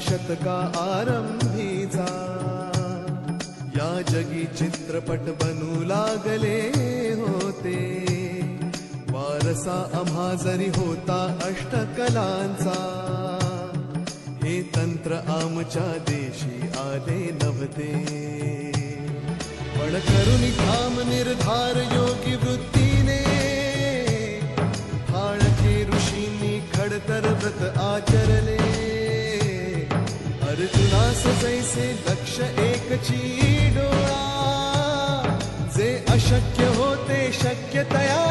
शतका आरंभीचा. या जगी चित्रपट बनू लागले होते. वारसा आम्हा जरी होता अष्टकलांचा. हे तंत्र आमच्या देशी आले नव्हते. पण करुणी ठाम निर्धार योगी वृत्तीने ठाणके ऋषींनी खडतर व्रत आचरले. अर्जुनास जैसे लक्ष एकची डोळा जे अशक्य होते शक्य तया